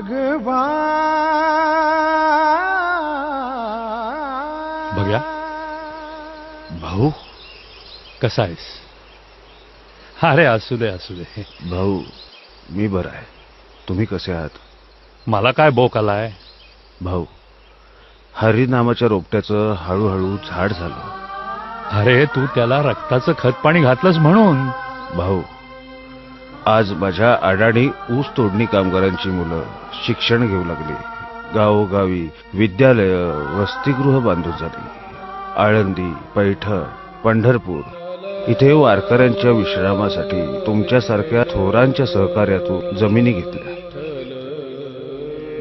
भगवान बघ्या. भाऊ? कसा आहेस? अरे असू दे असू दे. भाऊ मी बरा आहे. तुम्ही कसे आहात? मला काय बोक आलाय? भाऊ हरी नामाच्या रोपट्याचं हळूहळू झाड झालं. अरे तू त्याला रक्ताचं खत पाणी घातलंस म्हणून. भाऊ आज माझ्या अडाणी ऊस तोडणी कामगारांची मुलं शिक्षण घेऊ लागली. गावोगावी विद्यालय वसतिगृह बांधून झाली. आळंदी पैठण पंढरपूर इथे वारकऱ्यांच्या विश्रामासाठी तुमच्यासारख्या थोरांच्या सहकार्यातून जमिनी घेतल्या.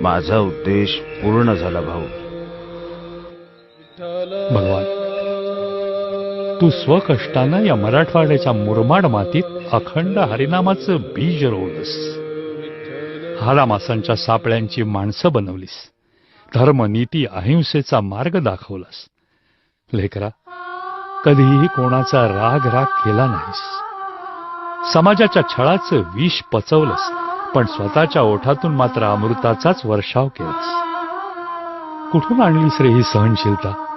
माझा उद्देश पूर्ण झाला भाऊ. भगवान तू स्वकष्टानं या मराठवाड्याच्या मुरमाड मातीत अखंड हरिनामाचं बीज रोवलंस. हारामासांच्या सापळ्यांची माणसं बनवलीस. धर्मनीती अहिंसेचा मार्ग दाखवलास. लेकरा कधीही कोणाचा राग राग केला नाहीस. समाजाच्या छळाचं विष पचवलंस पण स्वतःच्या ओठातून मात्र अमृताचाच वर्षाव केलास. कुठून आणलीस रे ही सहनशीलता?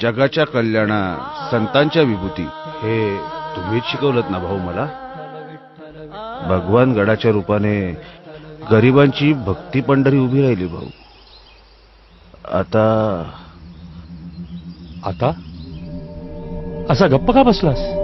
जगाच्या कल्याणा संतांच्या विभूती. हे तुम्हीच शिकवलत ना भाऊ मला? भगवान गडाच्या रूपाने गरिबांची भक्ती पंढरी उभी राहिली भाऊ. आता आता? असा गप्प का बसलास?